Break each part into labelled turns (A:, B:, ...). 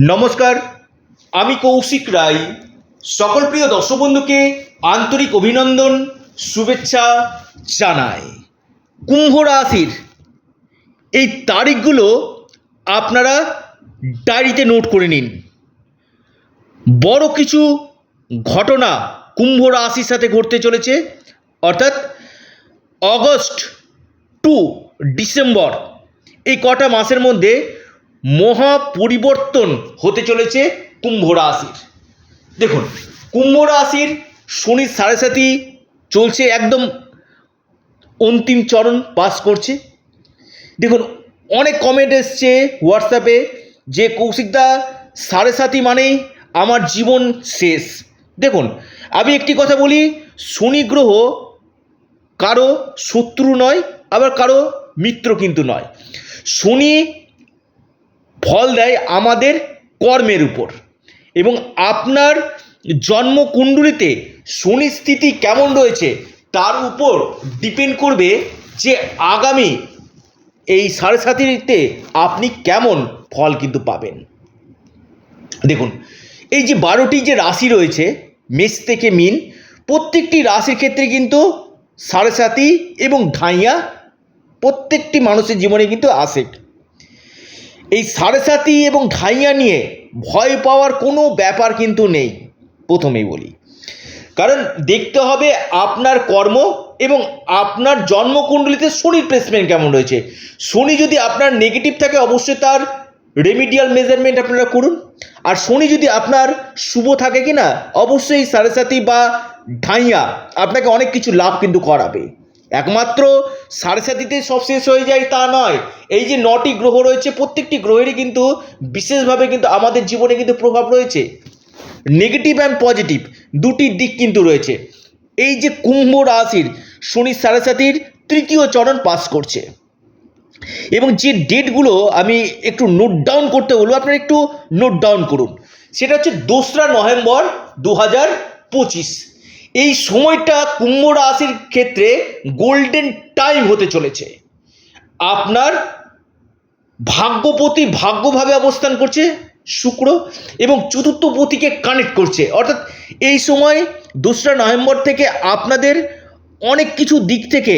A: নমস্কার, আমি কৌশিক রায়। সকল প্রিয় দর্শক বন্ধুকে আন্তরিক অভিনন্দন, শুভেচ্ছা জানাই। কুম্ভ রাশির এই তারিখগুলো আপনারা ডায়েরিতে নোট করে নিন। বড় কিছু ঘটনা কুম্ভ রাশির সাথে ঘটতে চলেছে, অর্থাৎ অগস্ট টু ডিসেম্বর এই কটা মাসের মধ্যে মহা পরিবর্তন হতে চলেছে কুম্ভ রাশির। দেখুন, কুম্ভ রাশির শনির সাড়ে সাথী চলছে একদম অন্তিম চরণ পাস করছে। দেখুন, অনেক কমেন্ট এসছে হোয়াটসঅ্যাপে যে কৌশিকদা সাড়ে সাথী মানেই আমার জীবন শেষ। দেখুন, আমি একটি কথা বলি, শনি গ্রহ কারও শত্রু নয়, আবার কারও মিত্র কিন্তু নয়। শনি ফল দেয় আমাদের কর্মের উপর। এবং আপনার জন্মকুণ্ডলিতে শনি স্থিতি কেমন রয়েছে তার উপর ডিপেন্ড করবে যে আগামী এই সাড়ে সাতিতে আপনি কেমন ফল কিন্তু পাবেন। দেখুন, এই যে বারোটি যে রাশি রয়েছে, মেষ থেকে মিন, প্রত্যেকটি রাশির ক্ষেত্রে কিন্তু সাড়ে সাতি এবং ঢাইয়া প্রত্যেকটি মানুষের জীবনে কিন্তু আসে। এই সাতি এবং ঢাইয়া নিয়ে ভয় পাওয়ার কোনো ব্যাপার কিন্তু নেই, প্রথমেই বলি। কারণ দেখতে হবে আপনার কর্ম এবং আপনার জন্মকুণ্ডলিতে শনির প্লেসমেন্ট কেমন রয়েছে। শনি যদি আপনার নেগেটিভ থাকে, অবশ্যই তার রেমিডিয়াল মেজারমেন্ট আপনারা করুন। আর শনি যদি আপনার শুভ থাকে কি না অবশ্যই সাড়ে সাতি বা ঢাইয়া আপনাকে অনেক কিছু লাভ কিন্তু করাবে। একমাত্র সাড়ে সাতিতে সব শেষ হয়ে যায় তা নয়। এই যে নটি গ্রহ রয়েছে, প্রত্যেকটি গ্রহেরই কিন্তু বিশেষভাবে কিন্তু আমাদের জীবনে কিন্তু প্রভাব রয়েছে। নেগেটিভ অ্যান্ড পজিটিভ দুটি দিক কিন্তু রয়েছে। এই যে কুম্ভ রাশির শনি সাড়ে সাতির তৃতীয় চরণ পাস করছে। এবং যে ডেটগুলো আমি একটু নোট ডাউন করতে বলব, আপনারা একটু নোট ডাউন করুন। সেটা হচ্ছে দোসরা নভেম্বর দু হাজার পঁচিশ। এই সময়টা কুম্ভ রাশির ক্ষেত্রে গোল্ডেন টাইম হতে চলেছে। আপনার ভাগ্যপতি ভাগ্যভাবে অবস্থান করছে, শুক্র, এবং চতুর্থ পতিকে কানেক্ট করছে। অর্থাৎ এই সময় দোসরা নভেম্বর থেকে আপনাদের অনেক কিছু দিক থেকে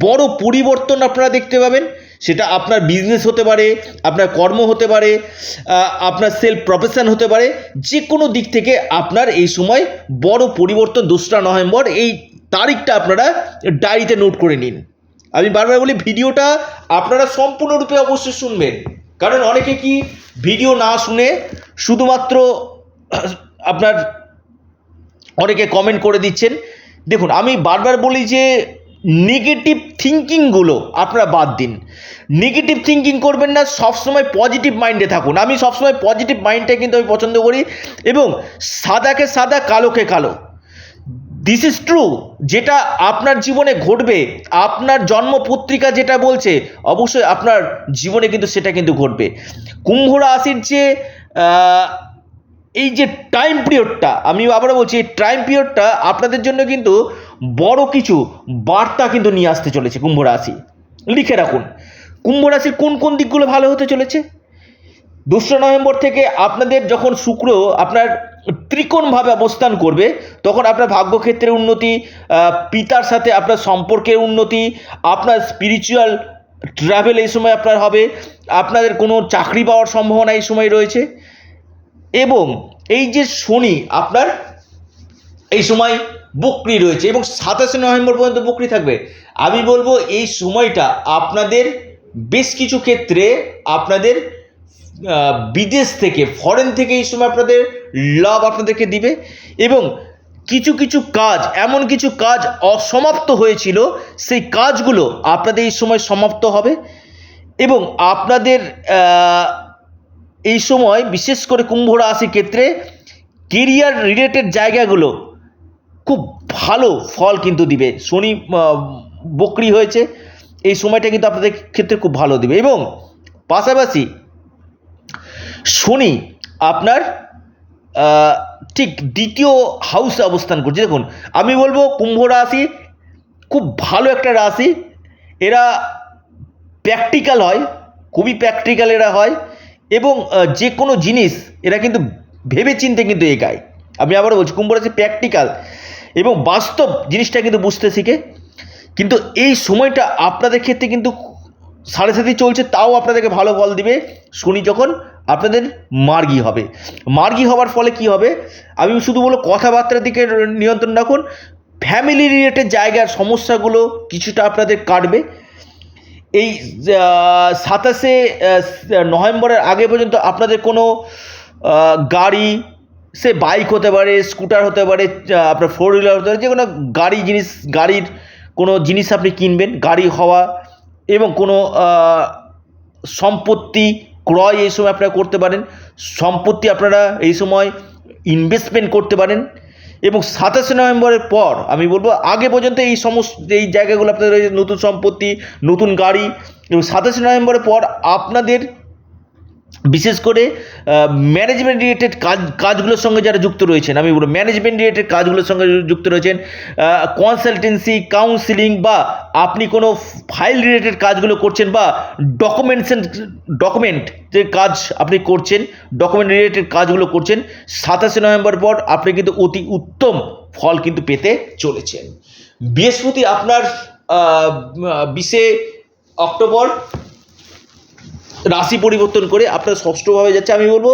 A: বড় পরিবর্তন আপনারা দেখতে পাবেন। সেটা আপনার বিজনেস হতে পারে, আপনার কর্ম হতে পারে আপনার সেলফ প্রফেশন হতে পারে যে কোনো দিক থেকে আপনার এই সময় বড় পরিবর্তন দোসরা নভেম্বর, এই তারিখটা আপনারা ডায়েরিতে নোট করে নিন। আমি বারবার বলি, ভিডিওটা আপনারা সম্পূর্ণরূপে অবশ্যই শুনবেন। কারণ অনেকে কি ভিডিও না শুনে শুধুমাত্র আপনার অনেকে কমেন্ট করে দিচ্ছেন। দেখুন, আমি বারবার বলি যে নেগেটিভ থিঙ্কিংগুলো আপনারা বাদ দিন। নেগেটিভ থিঙ্কিং করবেন না, সবসময় পজিটিভ মাইন্ডে থাকুন। আমি সবসময় পজিটিভ মাইন্ডটা কিন্তু আমি পছন্দ করি এবং সাদাকে সাদা, কালোকে কালো। দিস ইজ ট্রু যেটা আপনার জীবনে ঘটবে, আপনার জন্ম পত্রিকা যেটা বলছে, অবশ্যই আপনার জীবনে কিন্তু সেটা কিন্তু ঘটবে। কুম্ভ রাশির যে এই যে টাইম পিরিয়ডটা আমি আবারও বলছি, এই টাইম পিরিয়ডটা আপনাদের জন্য কিন্তু বড় কিছু বার্তা কিন্তু নিয়ে আসতে চলেছে কুম্ভ রাশি। লিখে রাখুন, কুম্ভ রাশির কোন কোন দিকগুলো ভালো হতে চলেছে? দোসরা নভেম্বর থেকে আপনাদের যখন শুক্র আপনার ত্রিকোণভাবে অবস্থান করবে, তখন আপনার ভাগ্যক্ষেত্রের উন্নতি পিতার সাথে আপনার সম্পর্কের উন্নতি, আপনার স্পিরিচুয়াল ট্রাভেল এই সময় আপনার হবে, আপনাদের কোনো চাকরি পাওয়ার সম্ভাবনা এই সময় রয়েছে। এবং এই যে শনি আপনার এই সময় বকরি রয়েছে এবং সাতাশে নভেম্বর পর্যন্ত বকরি থাকবে। আমি বলব এই সময়টা আপনাদের বেশ কিছু ক্ষেত্রে আপনাদের বিদেশ থেকে ফরেন থেকে এই সময় আপনাদের লাভ আপনাদেরকে দিবে এবং কিছু কিছু কাজ, এমন কিছু কাজ অসমাপ্ত হয়েছিল, সেই কাজগুলো আপনাদের এই সময় সমাপ্ত হবে এবং আপনাদের এই সময় বিশেষ করে কুম্ভ রাশির ক্ষেত্রে কেরিয়ার রিলেটেড জায়গাগুলো খুব ভালো ফল কিন্তু দিবে। শনি বকরি হয়েছে, এই সময়টা কিন্তু আপনাদের ক্ষেত্রে খুব ভালো দিবে। এবং পাশাপাশি শনি আপনার ঠিক দ্বিতীয় হাউসে অবস্থান করছে। দেখুন, আমি বলব কুম্ভ রাশি খুব ভালো একটা রাশি। এরা প্র্যাকটিক্যাল হয়, খুবই প্র্যাকটিক্যাল এরা হয়। এবং যে কোনো জিনিস, এরা কিন্তু ভেবে চিনতে কিন্তু এগায়। আমি আবারও বলছি, কুম্ভ রাশি প্র্যাকটিক্যাল এবং বাস্তব জিনিসটা কিন্তু বুঝতে শিখে। কিন্তু এই সময়টা আপনাদের ক্ষেত্রে কিন্তু সাড়ে সাথে চলছে, তাও আপনাদেরকে ভালো ফল দিবে। শনি যখন আপনাদের মার্গি হবে। মার্গি হওয়ার ফলে কি হবে? আমি শুধু বলো কথাবার্তার দিকে নিয়ন্ত্রণ রাখুন। ফ্যামিলি রিলেটেড জায়গার সমস্যাগুলো কিছুটা আপনাদের কাটবে। এই সাতাশে নভেম্বরের আগে পর্যন্ত আপনাদের কোনো গাড়ি, সে বাইক হতে পারে, স্কুটার হতে পারে আপনার ফোর হুইলার হতে পারে, যে কোনো গাড়ি জিনিস, গাড়ির কোনো জিনিস আপনি কিনবেন, গাড়ি হওয়া এবং কোনো সম্পত্তি ক্রয় এই সময় আপনারা করতে পারেন। সম্পত্তি আপনারা এই সময় ইনভেস্টমেন্ট করতে পারেন। এবং সাতাশে নভেম্বরের পর, আমি বলব আগে পর্যন্ত এই সমস্ত, এই জায়গাগুলো আপনাদের নতুন সম্পত্তি, নতুন গাড়ি, এবং সাতাশে নভেম্বরের পর আপনাদের বিশেষ করে ম্যানেজমেন্ট রিলেটেড কাজ, কাজগুলোর সঙ্গে যারা যুক্ত রয়েছেন, আমি বলব ম্যানেজমেন্ট রিলেটেড কাজগুলোর সঙ্গে যুক্ত রয়েছেন কনসালটেন্সি কাউন্সিলিং বা আপনি কোনো ফাইল রিলেটেড কাজগুলো করছেন বা ডকুমেন্টসেন ডকুমেন্ট যে কাজ আপনি করছেন ডকুমেন্ট রিলেটেড কাজগুলো করছেন, সাতাশে নভেম্বর পর আপনি কিন্তু অতি উত্তম ফল কিন্তু পেতে চলেছেন। বৃহস্পতি আপনার বিশে অক্টোবর রাশি পরিবর্তন করে আপনার ষষ্ঠভাবে যাচ্ছে। আমি বলব,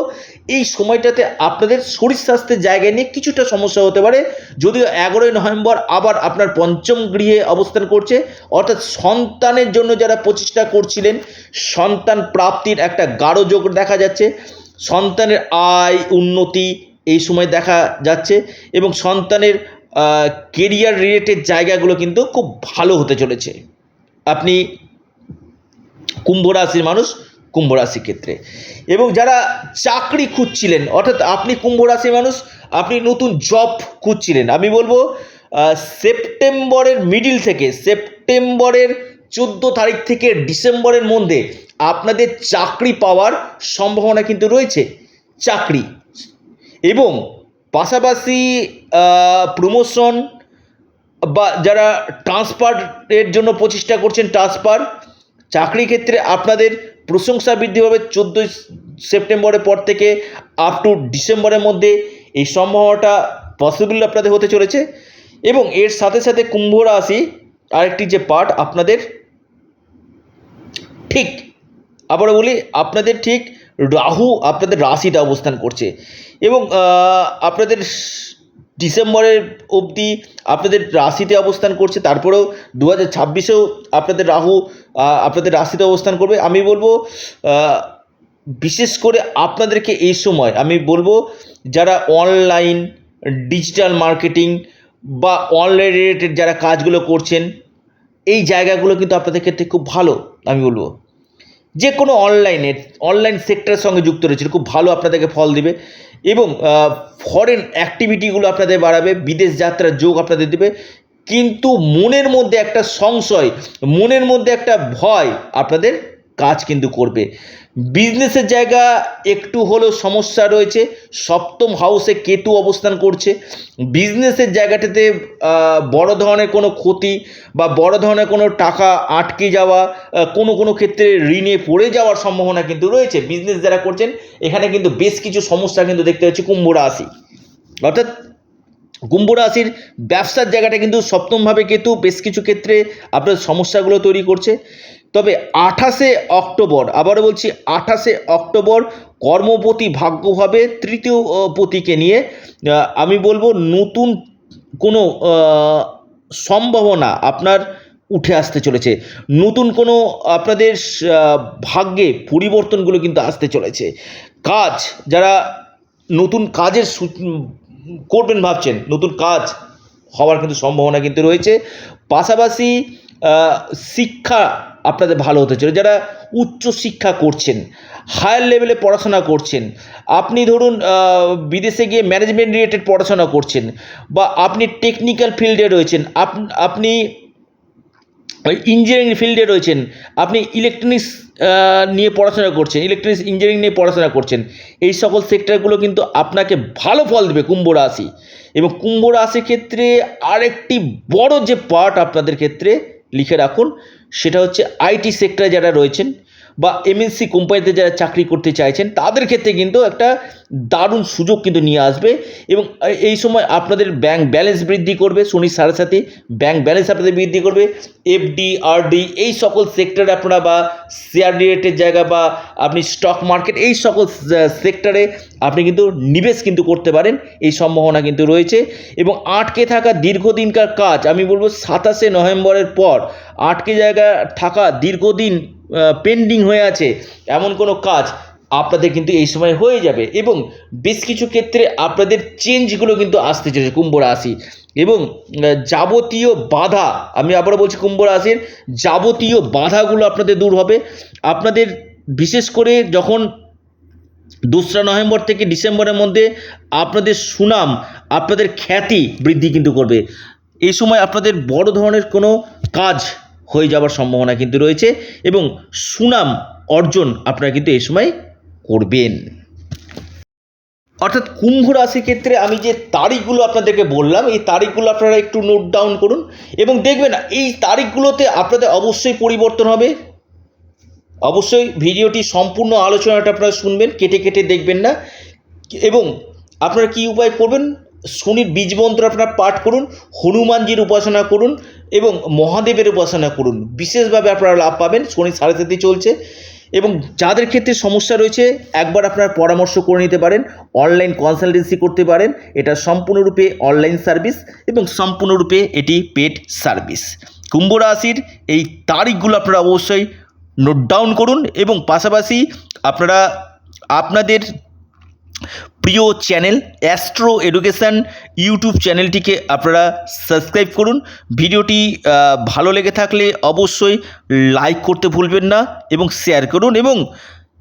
A: এই সময়টাতে আপনাদের শরীর স্বাস্থ্যের জায়গায় নিয়ে কিছুটা সমস্যা হতে পারে। যদিও এগারোই নভেম্বর আবার আপনার পঞ্চম গৃহে অবস্থান করছে। অর্থাৎ সন্তানের জন্য যারা প্রচেষ্টা করছিলেন, সন্তান প্রাপ্তির একটা গাঢ় যোগ দেখা যাচ্ছে। সন্তানের আয়, উন্নতি এই সময় দেখা যাচ্ছে এবং সন্তানের কেরিয়ার রিলেটেড জায়গাগুলো কিন্তু খুব ভালো হতে চলেছে। আপনি কুম্ভ রাশির মানুষ কুম্ভ রাশির ক্ষেত্রে। এবং যারা চাকরি খুঁজছিলেন, অর্থাৎ আপনি কুম্ভ রাশির মানুষ, আপনি নতুন জব খুঁজছিলেন। আমি বলব সেপ্টেম্বরের মিডিল থেকে, সেপ্টেম্বরের চোদ্দ তারিখ থেকে ডিসেম্বরের মধ্যে আপনাদের চাকরি পাওয়ার সম্ভাবনা কিন্তু রয়েছে, চাকরি। এবং পাশাপাশি প্রমোশন বা যারা ট্রান্সফারের জন্য প্রচেষ্টা করছেন ট্রান্সফার চাকরি ক্ষেত্রে আপনাদের প্রশংসা বৃদ্ধি পাবে চোদ্দোই সেপ্টেম্বরের পর থেকে আপ টু ডিসেম্বরের মধ্যে। এই সম্ভাবনাটা পসিবল আপনাদের হতে চলেছে। এবং এর সাথে সাথে কুম্ভ রাশি আরেকটি যে পার্ট আপনাদের ঠিক আবার বলি, আপনাদের ঠিক রাহু আপনাদের রাশিতে অবস্থান করছে। এবং আপনাদের ডিসেম্বরের অবধি আপনাদের রাশিতে অবস্থান করছে, তারপরেও দু হাজার ছাব্বিশেও আপনাদের রাহু আপনাদের রাশিতে অবস্থান করবে। আমি বলব বিশেষ করে আপনাদেরকে এই সময় আমি বলব, যারা অনলাইন ডিজিটাল মার্কেটিং বা অনলাইন রিলেটেড যারা কাজগুলো করছেন, এই জায়গাগুলো কিন্তু আপনাদের ক্ষেত্রে খুব ভালো, আমি বলব। যে কোনো অনলাইনে অনলাইন সেক্টরের সঙ্গে যুক্ত রয়েছে খুব ভালো আপনাদেরকে ফল দিবে। এবং ফরেন অ্যাক্টিভিটিগুলো আপনাদের বাড়াবে, বিদেশ যাত্রার যোগ আপনাদের দেবে। কিন্তু মনের মধ্যে একটা সংশয়, মনের মধ্যে একটা ভয় আপনাদের কাজ কিন্তু করবে। বিজনেসের জায়গা একটু হলেও সমস্যা রয়েছে। সপ্তম হাউসে কেতু অবস্থান করছে। বিজনেসের জায়গাটাতে বড় ধরনের কোনো ক্ষতি বা বড় ধরনের কোনো টাকা আটকে যাওয়া কোনো কোনো ক্ষেত্রে ঋণে পড়ে যাওয়ার সম্ভাবনা কিন্তু রয়েছে। বিজনেস যারা করছেন, এখানে কিন্তু বেশ কিছু সমস্যা কিন্তু দেখতে পাচ্ছি কুম্ভ রাশি। অর্থাৎ কুম্ভ রাশির ব্যবসার জায়গাটা কিন্তু সপ্তমভাবে কেতু, বেশ কিছু ক্ষেত্রে আপনার সমস্যাগুলো তৈরি করছে। তবে আঠাশে অক্টোবর, আবারও বলছি আঠাশে অক্টোবর, কর্মপতি ভাগ্যভাবে তৃতীয় পতিকে নিয়ে। আমি বলব নতুন কোনো সম্ভাবনা আপনার উঠে আসতে চলেছে। নতুন কোনো আপনাদের ভাগ্যে পরিবর্তনগুলো কিন্তু আসতে চলেছে। কাজ, যারা নতুন কাজের করবেন ভাবছেন, নতুন কাজ হওয়ার কিন্তু সম্ভাবনা কিন্তু রয়েছে। পাশাপাশি শিক্ষা আপনাদের ভালো হতে চলে যারা উচ্চ শিক্ষা করছেন হায়ার লেভেলে পড়াশোনা করছেন, আপনি ধরুন বিদেশে গিয়ে ম্যানেজমেন্ট রিলেটেড পড়াশোনা করছেন বা আপনি টেকনিক্যাল ফিল্ডে রয়েছেন, আপ- আপনি ইঞ্জিনিয়ারিং ফিল্ডে রয়েছেন, আপনি ইলেকট্রনিক্স নিয়ে পড়াশোনা করছেন ইলেকট্রনিক্স ইঞ্জিনিয়ারিং নিয়ে পড়াশোনা করছেন, এই সকল সেক্টরগুলো কিন্তু আপনাকে ভালো ফল দেবে কুম্ভ রাশি। এবং কুম্ভ রাশির ক্ষেত্রে আরেকটি বড় যে পার্ট আপনাদের ক্ষেত্রে লিখে রাখুন। সেটা হচ্ছে আইটি সেক্টরে যারা রয়েছেন বা এমএনসি কোম্পানিতে যারা চাকরি করতে চাইছেন, তাদের ক্ষেত্রে কিন্তু একটা দারুণ সুযোগ কিন্তু নিয়ে আসবে এবং এই সময় আপনাদের ব্যাংক ব্যালেন্স বৃদ্ধি করবে শনির সাড়ে সাথে ব্যাংক ব্যালেন্স আপনাদের বৃদ্ধি করবে এফডি আরডি এই সকল সেক্টরে আপনারা বা শেয়ার রিলেটেড জায়গা বা আপনি স্টক মার্কেট এই সকল সেক্টরে আপনি কিন্তু নিবেশ কিন্তু করতে পারেন, এই সম্ভাবনা কিন্তু রয়েছে এবং আটকে থাকা দীর্ঘদিনকার কাজ, আমি বলব সাতাশে নভেম্বরের পর আটকে জায়গা থাকা দীর্ঘদিন পেন্ডিং হয়ে আছে, এমন কোনো কাজ আপনাদের কিন্তু এই সময় হয়ে যাবে এবং বেশ কিছু ক্ষেত্রে আপনাদের চেঞ্জগুলো কিন্তু আসতে চলেছে কুম্ভ রাশি। এবং যাবতীয় বাধা, আমি আবারও বলছি কুম্ভ রাশির, যাবতীয় বাধাগুলো আপনাদের দূর হবে। আপনাদের বিশেষ করে যখন দোসরা নভেম্বর থেকে ডিসেম্বরের মধ্যে আপনাদের সুনাম, আপনাদের খ্যাতি বৃদ্ধি কিন্তু করবে। এই সময় আপনাদের বড় ধরনের কোনো কাজ হয়ে যাওয়ার সম্ভাবনা কিন্তু রয়েছে এবং সুনাম অর্জন আপনারা কিন্তু এই সময় করবেন। অর্থাৎ কুম্ভ রাশির ক্ষেত্রে আমি যে তারিখগুলো আপনাদেরকে বললাম, এই তারিখগুলো আপনারা একটু নোট ডাউন করুন এবং দেখবেন এই তারিখগুলোতে আপনাদের অবশ্যই পরিবর্তন হবে। অবশ্যই ভিডিওটি সম্পূর্ণ আলোচনাটা আপনারা শুনবেন, কেটে কেটে দেখবেন না। এবং আপনারা কি উপায় করবেন? শনির বীজ মন্ত্র আপনারা পাঠ করুন, হনুমানজির উপাসনা করুন এবং মহাদেবের উপাসনা করুন। বিশেষভাবে আপনারা লাভ পাবেন, শনি সাড়ে সাথে চলছে। এবং যাদের ক্ষেত্রে সমস্যা রয়েছে, একবার আপনার পরামর্শ করে নিতে পারেন অনলাইন কনসালটেন্সি করতে পারেন, এটা সম্পূর্ণরূপে অনলাইন সার্ভিস এবং সম্পূর্ণরূপে এটি পেড সার্ভিস কুম্ভ রাশির এই তারিখগুলো আপনারা অবশ্যই নোট ডাউন করুন এবং পাশাপাশি আপনারা, আপনাদের প্রিয় চ্যানেল অ্যাস্ট্রো এডুকেশান ইউটিউব চ্যানেলটিকে আপনারা সাবস্ক্রাইব করুন। ভিডিওটি ভালো লেগে থাকলে অবশ্যই লাইক করতে ভুলবেন না এবং শেয়ার করুন এবং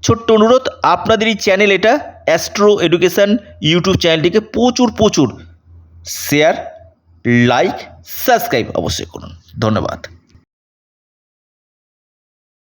A: ছোট্ট অনুরোধ, আপনাদের এই চ্যানেল এটা অ্যাস্ট্রো এডুকেশান ইউটিউব চ্যানেলটিকে প্রচুর প্রচুর শেয়ার, লাইক, সাবস্ক্রাইব অবশ্যই করুন। ধন্যবাদ।